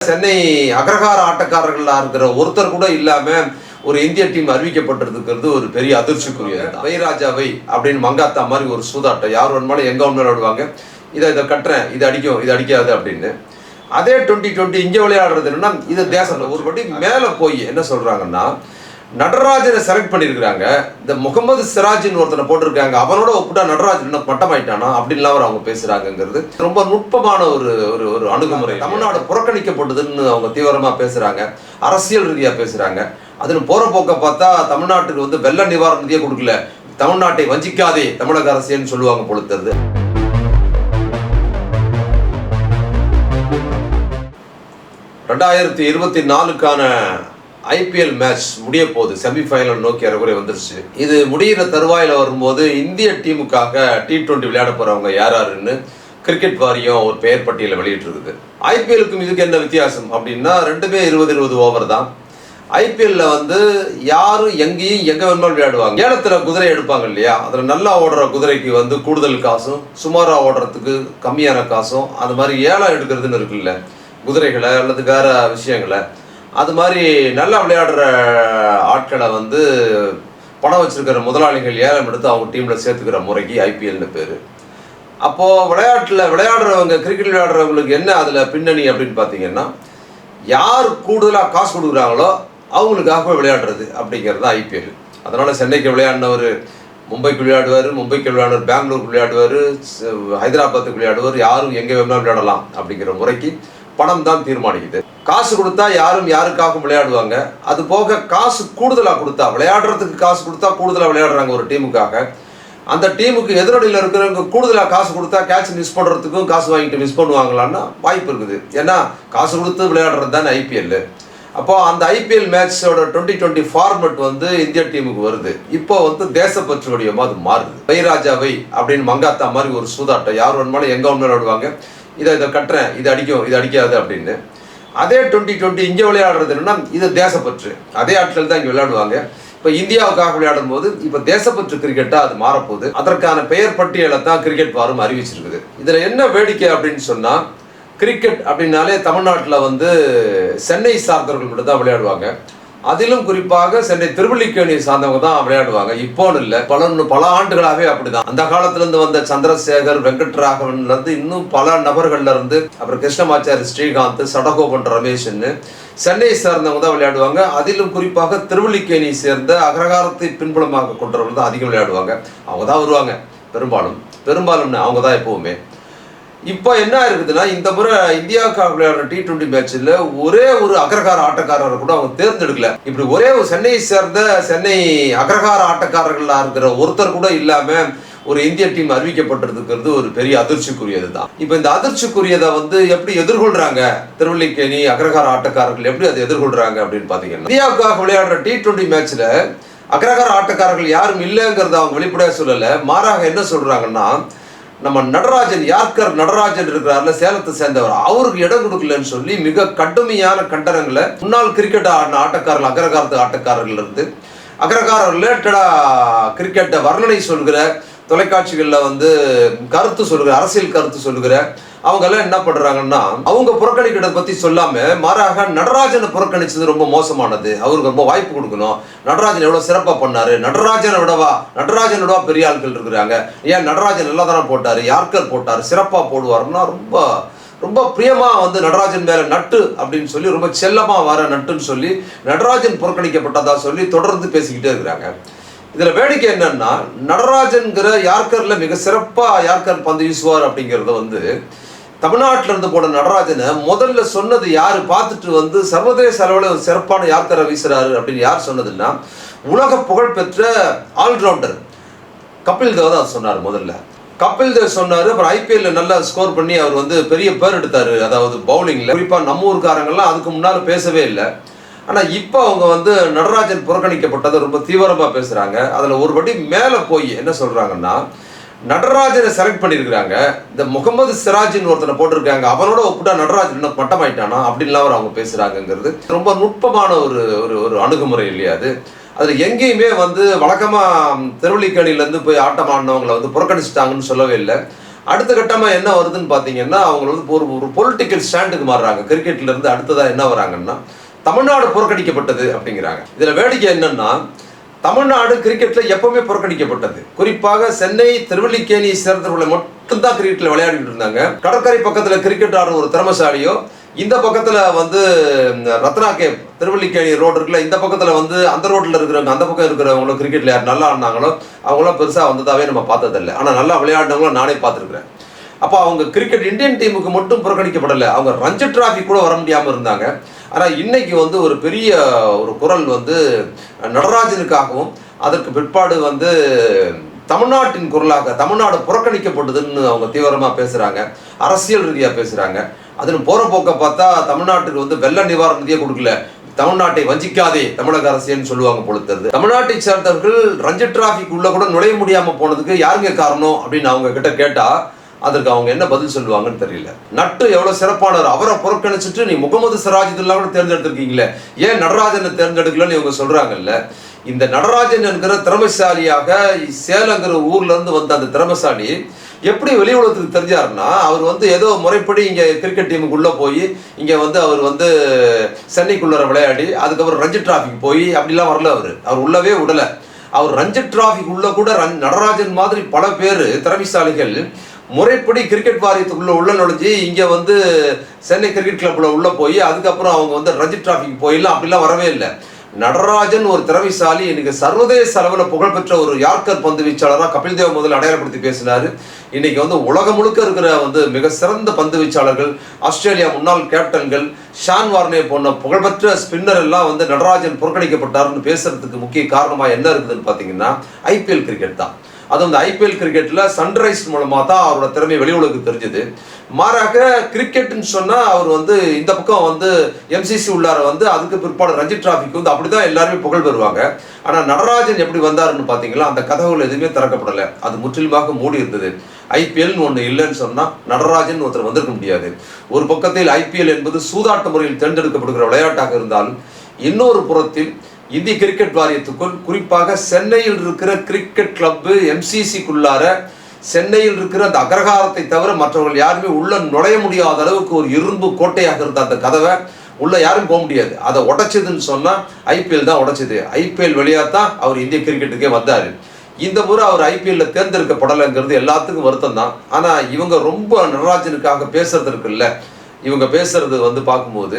சென்னை அக்ரஹார ஆட்டக்காரர்களா இருக்கிற ஒருத்தர் கூட இல்லாம ஒரு இந்திய டீம் அறிவிக்கப்பட்டிருக்கிறது ஒரு பெரிய அதிர்ச்சிக்குரியது வைராஜாவை அப்படின்னு மங்காத்தா மாதிரி ஒரு சூதாட்டம் யார் வேணுமாலும் எங்க வேணுமாலும் விளையாடுவாங்க. இதை இதை கட்டுறேன் இது அடிக்கும் இது அடிக்காது அப்படின்னு. அதே டுவெண்ட்டி டுவெண்ட்டி இங்க விளையாடுறது என்னன்னா இது தேசம் ஒரு படி மேல போய் என்ன சொல்றாங்கன்னா நடராஜனை செலக்ட் பண்ணியிருக்கிறாங்க. இந்த முகமது சிராஜின்னு ஒருத்தனை போட்டிருக்காங்க. அவனோட ஒப்பிட்டா நடராஜன் இன்னும் மட்டமாயிட்டானா அப்படின்லாம் அவர் அவங்க பேசுறாங்கங்கிறது ரொம்ப நுட்பமான ஒரு ஒரு ஒரு அணுகுமுறை. தமிழ்நாடு புறக்கணிக்கப்பட்டதுன்னு அவங்க தீவிரமா பேசுறாங்க. அரசியல் ரீதியா பேசுறாங்க. அதுல போற போக்க பார்த்தா தமிழ்நாட்டுக்கு வந்து வெள்ள நிவாரண நிதியை கொடுக்கல. தமிழ்நாட்டை வஞ்சிக்காதே தமிழக அரசியல்னு சொல்லுவாங்க பொழுத்தது ரெண்டாயிரத்தி இருபத்தி நாலுக்கான ஐபிஎல் மேட்ச் முடிய போகுது. செமிஃபைனல் நோக்கி அரைகுறை வந்துருச்சு. இது முடிகிற தருவாயில் வரும்போது இந்திய டீமுக்காக டி ட்வெண்ட்டி விளையாட போகிறவங்க யார் யாருன்னு கிரிக்கெட் வாரியம் ஒரு பெயர் பட்டியலை வெளியிட்டிருக்குது. ஐபிஎலுக்கும் இதுக்கு என்ன வித்தியாசம் அப்படின்னா ரெண்டுமே இருபது இருபது ஓவர் தான். ஐபிஎல்ல வந்து யாரும் எங்கேயும் எங்கே வேணுமாலும் விளையாடுவாங்க. ஏலத்தில் குதிரை எடுப்பாங்க இல்லையா? அதில் நல்லா ஓடுற குதிரைக்கு வந்து கூடுதல் காசும் சுமாராக ஓடுறதுக்கு கம்மியான காசும் அந்த மாதிரி ஏலம் எடுக்கிறதுன்னு இருக்குல்ல குதிரைகளை அல்லது வேற விஷயங்களை. அது மாதிரி நல்லா விளையாடுற ஆட்களை வந்து பணம் வச்சிருக்கிற முதலாளிகள் ஏலம் எடுத்து அவங்க டீமில் சேர்த்துக்கிற முறைக்கு ஐபிஎல்னு பேர். அப்போது விளையாட்டில் விளையாடுறவங்க கிரிக்கெட் விளையாடுறவங்களுக்கு என்ன அதில் பின்னணி அப்படின்னு பார்த்தீங்கன்னா யார் கூடுதலாக காசு கொடுக்குறாங்களோ அவங்களுக்காக விளையாடுறது அப்படிங்கிறது தான் ஐபிஎல் அதனால் சென்னைக்கு விளையாடினவர் மும்பைக்கு விளையாடுவார் மும்பைக்கு விளையாடுவார் பெங்களூருக்கு விளையாடுவார் ஹைதராபாத்துக்கு விளையாடுவார் யாரும் எங்கே வேணாலும் விளையாடலாம் அப்படிங்கிற முறைக்கு பணம் தான் தீர்மானிக்குது. காசு கொடுத்தா யாரும் யாருக்காகவும் விளையாடுவாங்க. அது போக காசு கூடுதலாக கொடுத்தா விளையாடுறதுக்கு காசு கொடுத்தா கூடுதலாக விளையாடுறாங்க ஒரு டீமுக்காக. அந்த டீமுக்கு எதிரொலியில் இருக்கிறவங்க கூடுதலாக காசு கொடுத்தா கேட்ச் மிஸ் பண்ணுறதுக்கும் காசு வாங்கிட்டு மிஸ் பண்ணுவாங்களான்னா வாய்ப்பு இருக்குது. ஏன்னா காசு கொடுத்து விளையாடுறது தானே ஐபிஎல் அப்போது அந்த ஐபிஎல் மேட்சோட டுவெண்ட்டி டுவெண்ட்டி ஃபார்மெட் வந்து இந்திய டீமுக்கு வருது. இப்போ வந்து தேசப்பற்று வடிவமாக அது மாறுது. வைராஜாவை அப்படின்னு மங்காத்தா மாதிரி ஒரு சூதாட்டம் யார் வேணுமாலும் எங்கே ஒன்று விளையாடுவாங்க. இதை இதை கட்டுறேன் இது அடிக்கும் இது அடிக்காது அப்படின்னு. அதே டுவெண்ட்டி டுவெண்ட்டி இங்கே விளையாடுறது என்னன்னா இது தேசப்பற்று. அதே ஆட்கள் தான் இங்கே விளையாடுவாங்க. இப்போ இந்தியாவுக்காக விளையாடும் போது இப்போ தேசப்பற்று கிரிக்கெட்டாக அது மாறப்போகுது. அதற்கான பெயர் பட்டியலை தான் கிரிக்கெட் வாரம் அறிவிச்சிருக்குது. இதில் என்ன வேடிக்கை அப்படின்னு சொன்னால் கிரிக்கெட் அப்படின்னாலே தமிழ்நாட்டில் வந்து சென்னை சார்ந்தவர்கள் மட்டும் தான் விளையாடுவாங்க. அதிலும் குறிப்பாக சென்னை திருவள்ளிக்கேணி சார்ந்தவங்க தான் விளையாடுவாங்க. இப்போன்னு இல்லை பல பல ஆண்டுகளாகவே அப்படிதான். அந்த காலத்திலிருந்து வந்த சந்திரசேகர் வெங்கட்ராகவன்ல இருந்து இன்னும் பல நபர்கள்ல இருந்து அப்புறம் கிருஷ்ணமாச்சாரி ஸ்ரீகாந்த் சடகோபன் ரமேஷ்னு சென்னையை சார்ந்தவங்க தான் விளையாடுவாங்க. அதிலும் குறிப்பாக திருவள்ளிக்கேணியை சேர்ந்த அகரகாரத்தை பின்புலமாக கொண்டவர்கள் தான் அதிகம் விளையாடுவாங்க. அவங்க தான் வருவாங்க. பெரும்பாலும். பெரும்பாலும்னு அவங்க தான் எப்பவுமே. இப்போ என்ன இருக்குதுன்னா இந்த முறை இந்தியாவுக்கு விளையாடுற டி டுவெண்ட்டி மேட்ச்ல ஒரே ஒரு அக்ரகார ஆட்டக்காரரை கூட அவங்க தேர்ந்தெடுக்கல. இப்படி ஒரே ஒரு சென்னையை சேர்ந்த சென்னை அக்ரகார ஆட்டக்காரர்களா இருக்கிற ஒருத்தர் கூட இல்லாம ஒரு இந்திய டீம் அறிவிக்கப்பட்டிருக்கிறது ஒரு பெரிய அதிர்ச்சிக்குரியது தான் இப்போ இந்த அதிர்ச்சிக்குரியதை வந்து எப்படி எதிர்கொள்றாங்க? திருவள்ளிக்கேணி அக்ரகார ஆட்டக்காரர்கள் எப்படி அதை எதிர்கொள்றாங்க அப்படின்னு பாத்தீங்கன்னா இந்தியாவுக்காக விளையாடுற டி டுவெண்டி மேட்ச்ல அக்ரகார ஆட்டக்காரர்கள் யாரும் இல்லைங்கிறத அவங்க வெளிப்படையாக சொல்லலை. மாறாக என்ன சொல்றாங்கன்னா நம்ம நடராஜன் யார்கர் நடராஜன் இருக்கிறார்ல சேலத்தை சேர்ந்தவர். அவருக்கு இடம் கொடுக்கலன்னு சொல்லி மிக கடுமையான கண்டனங்களை முன்னாள் கிரிக்கெட் ஆடின ஆட்டக்காரர்கள் அக்ரகாரத்து ஆட்டக்காரர்கள் இருந்து அக்ரகார ரிலேட்டடா கிரிக்கெட்டை வர்ணனை சொல்கிற தொலைக்காட்சிகளில் வந்து கருத்து சொல்கிற அரசியல் கருத்து சொல்கிற அவங்க எல்லாம் என்ன பண்றாங்கன்னா அவங்க புறக்கணிக்கிறத பத்தி சொல்லாம மாறாக நடராஜனை புறக்கணிச்சது ரொம்ப மோசமானது. அவருக்கு ரொம்ப வாய்ப்பு கொடுக்கணும். நடராஜன் எவ்வளவு சிறப்பா பண்ணாரு. நடராஜனை விடவா? நடராஜனை விடவா பெரிய ஆட்கள் இருக்கிறாங்க. ஏன் நடராஜன் நல்லா தானே போட்டாரு? யார்கர் போட்டாரு? சிறப்பா போடுவாருன்னா ரொம்ப ரொம்ப பிரியமா வந்து நடராஜன் மேல நட்டு அப்படின்னு சொல்லி ரொம்ப செல்லமா வர நட்டுன்னு சொல்லி நடராஜன் புறக்கணிக்கப்பட்டதா சொல்லி தொடர்ந்து பேசிக்கிட்டே இருக்கிறாங்க. இதுல வேடிக்கை என்னன்னா நடராஜன்கிற யார்கர்ல மிக சிறப்பா யார்கர் பந்து வீசுவார் அப்படிங்கறத வந்து தமிழ்நாட்டில் இருந்து போன நடராஜனை முதல்ல சொன்னது யார்? பார்த்துட்டு வந்து சர்வதேச அளவில் ஒரு சிறப்பான யாத்திரை வீசுறாரு அப்படின்னு யார் சொன்னதுன்னா உலக புகழ்பெற்ற ஆல்ரவுண்டர் கபில் தேவ் தான் சொன்னார் முதல்ல. கபில் தேவ் சொன்னார் அப்புறம் ஐபிஎல்ல நல்லா ஸ்கோர் பண்ணி அவர் வந்து பெரிய பேர் எடுத்தார். அதாவது பவுலிங்கில் குறிப்பாக நம்ம ஊருக்காரங்கள்லாம் அதுக்கு முன்னால் பேசவே இல்லை. ஆனால் இப்போ அவங்க வந்து நடராஜன் புறக்கணிக்கப்பட்டதை ரொம்ப தீவிரமாக பேசுகிறாங்க அதில் ஒருபடி மேலே போய் என்ன சொல்கிறாங்கன்னா நடராஜனை செலக்ட் பண்ணியிருக்கிறாங்க. இந்த முகமது சிராஜின்னு ஒருத்தனை போட்டிருக்காங்க. அவனோட ஒப்பிட்டா நடராஜன் இன்னும் மட்டமாயிட்டானா அப்படின்லாம் அவர் அவங்க பேசுகிறாங்கங்கிறது ரொம்ப நுட்பமான ஒரு ஒரு ஒரு அணுகுமுறை இல்லையா அது? அதில் எங்கேயுமே வந்து வழக்கமாக திருவள்ளிக்கணிலேருந்து போய் ஆட்டம் ஆடினவங்களை வந்து புறக்கணிச்சிட்டாங்கன்னு சொல்லவே இல்லை. அடுத்த கட்டமாக என்ன வருதுன்னு பார்த்தீங்கன்னா அவங்க வந்து ஒரு ஒரு பொலிட்டிக்கல் ஸ்டாண்டுக்கு மாறுறாங்க. கிரிக்கெட்லேருந்து அடுத்ததாக என்ன வராங்கன்னா தமிழ்நாடு புறக்கணிக்கப்பட்டது அப்படிங்கிறாங்க. இதில் வேடிக்கை என்னன்னா தமிழ்நாடு கிரிக்கெட்டில் எப்பவுமே புறக்கணிக்கப்பட்டது. குறிப்பாக சென்னை திருவல்லிக்கேணி சேர்ந்தவர்களை மட்டும்தான் கிரிக்கெட்ல விளையாடிட்டு இருந்தாங்க. கடற்கரை பக்கத்தில் கிரிக்கெட் ஆடுற ஒரு திறமசாலியோ இந்த பக்கத்தில் வந்து ரத்னா கேப் திருவல்லிக்கேணி ரோடு இருக்குல்ல இந்த பக்கத்தில் வந்து அந்த ரோட்டில் இருக்கிறவங்க அந்த பக்கம் இருக்கிறவங்களும் கிரிக்கெட்டில் யார் நல்லா ஆடினாங்களோ அவங்களாம் பெருசாக வந்ததாவே நம்ம பார்த்ததில்லை. ஆனால் நல்லா விளையாடினவங்களும் நானே பார்த்துருக்குறேன். அப்போ அவங்க கிரிக்கெட் இந்தியன் டீமுக்கு மட்டும் புறக்கணிக்கப்படலை. அவங்க ரஞ்சி டிராஃபி கூட வர முடியாமல் இருந்தாங்க. ஆனால் இன்னைக்கு வந்து ஒரு பெரிய ஒரு குரல் வந்து நடராஜனுக்காகவும் அதற்கு பிற்பாடு வந்து தமிழ்நாட்டின் குரலாக தமிழ்நாடு புறக்கணிக்கப்பட்டதுன்னு அவங்க தீவிரமாக பேசுகிறாங்க அரசியல் ரீதியாக பேசுகிறாங்க அதில் போகிற போக்க பார்த்தா தமிழ்நாட்டுக்கு வந்து வெள்ள நிவாரண நிதியை கொடுக்கல. தமிழ்நாட்டை வஞ்சிக்காதே தமிழக அரசியல்னு சொல்லுவாங்க போல தெரியுது. தமிழ்நாட்டை சேர்ந்தவர்கள் ரஞ்சி டிராஃபிக் உள்ள கூட நுழைய முடியாம போனதுக்கு யாருங்க காரணம் அப்படின்னு அவங்க கிட்ட கேட்டால் அதற்கு அவங்க என்ன பதில் சொல்லுவாங்கன்னு தெரியல. நட்டு எவ்வளவு சிறப்பானவர். அவரை புறக்கணிச்சுட்டு நீ முகமது சிராஜுல்லா கூட தேர்ந்தெடுத்திருக்கீங்களே. ஏன் நடராஜனை தேர்ந்தெடுக்கலன்னு இவங்க சொல்றாங்கல்ல? இந்த நடராஜன் என்கிற திறமைசாலியாக சேலங்கிற ஊர்ல இருந்து வந்த அந்த திறமைசாலி எப்படி வெளி உலகத்துக்கு தெரிஞ்சாருன்னா அவர் வந்து ஏதோ முறைப்படி இங்க கிரிக்கெட் டீமுக்குள்ள போய் இங்க வந்து அவர் வந்து சென்னைக்குள்ளார விளையாடி அதுக்கப்புறம் ரஞ்சி டிராஃபிக் போய் அப்படிலாம் வரல அவர். அவர் உள்ளவே விடல. அவர் ரஞ்சி டிராஃபிக் உள்ள கூட ரன் நடராஜன் மாதிரி பல பேர் திறமைசாலிகள் முறைப்படி கிரிக்கெட் வாரியத்துக்குள்ளே உள்ள நுழைஞ்சி இங்கே வந்து சென்னை கிரிக்கெட் கிளப்பில் உள்ளே போய் அதுக்கப்புறம் அவங்க வந்து ரஞ்சி டிராஃபிக்கு போயிடலாம் அப்படிலாம் வரவே இல்லை. நடராஜன் ஒரு திறமைசாலி இன்னைக்கு சர்வதேச அளவில் புகழ்பெற்ற ஒரு யார்கர் பந்து வீச்சாளராக கபில் தேவ் முதல் அடையாளப்படுத்தி பேசினார். இன்னைக்கு வந்து உலகம் முழுக்க இருக்கிற வந்து மிக சிறந்த பந்து வீச்சாளர்கள் ஆஸ்திரேலியா முன்னாள் கேப்டன்கள் ஷான் வார்னே போன்ற புகழ்பெற்ற ஸ்பின்னர் எல்லாம் வந்து நடராஜன் புறக்கணிக்கப்பட்டார்னு பேசுறதுக்கு முக்கிய காரணமாக என்ன இருக்குதுன்னு பார்த்தீங்கன்னா ஐபிஎல் கிரிக்கெட் தான். அது அந்த ஐபிஎல் கிரிக்கெட்டில் சன்ரைஸ் மூலமாக தான் அவரோட திறமை வெளி உலகுக்கு தெரிஞ்சது. மாறாக கிரிக்கெட்னு சொன்னால் அவர் வந்து இந்த பக்கம் வந்து எம்சிசி உள்ளார வந்து அதுக்கு பிற்பாடு ரஞ்சி டிராஃபிக் வந்து அப்படிதான் எல்லாருமே புகழ் பெறுவாங்க. ஆனால் நடராஜன் எப்படி வந்தாருன்னு பார்த்தீங்களா அந்த கதவுகள் எதுவுமே திறக்கப்படலை. அது முற்றிலுமாக மூடி இருந்தது. ஐபிஎல்னு ஒன்று இல்லைன்னு சொன்னால் நடராஜன் ஒருத்தர் வந்திருக்க முடியாது. ஒரு பக்கத்தில் ஐபிஎல் என்பது சூதாட்ட முறையில் தேர்ந்தெடுக்கப்படுகிற விளையாட்டாக இருந்தாலும் இன்னொரு புறத்தில் இந்திய கிரிக்கெட் வாரியத்துக்குள் குறிப்பாக சென்னையில் இருக்கிற கிரிக்கெட் கிளப்பு எம்சிசிக்குள்ளார சென்னையில் இருக்கிற அந்த அக்ரகாரத்தை தவிர மற்றவர்கள் யாருமே உள்ள நுழைய முடியாத அளவுக்கு ஒரு இரும்பு கோட்டையாக இருந்த அந்த கதவை உள்ள யாரும் போக முடியாது. அதை உடைச்சதுன்னு சொன்னா ஐபிஎல் தான் உடைச்சது. ஐபிஎல் வழியா தான் அவர் இந்திய கிரிக்கெட்டுக்கே வந்தார். இந்த முறை அவர் ஐபிஎல்ல தேர்ந்தெடுக்கப்படலைங்கிறது எல்லாத்துக்கும் வருத்தம் தான். ஆனா இவங்க ரொம்ப நடராஜனுக்காக பேசுறது இருக்குல்ல இவங்க பேசுறது வந்து பார்க்கும்போது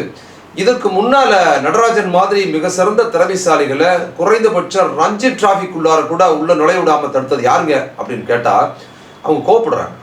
இதற்கு முன்னால நடராஜன் மாதிரி மிக சிறந்த திறமைசாலிகளை குறைந்தபட்சம் ரஞ்சி டிராஃபிக் உள்ளார கூட உள்ள நுழைய விடாம தடுத்தது யாருங்க அப்படின்னு கேட்டா அவங்க கோவப்படுறாங்க.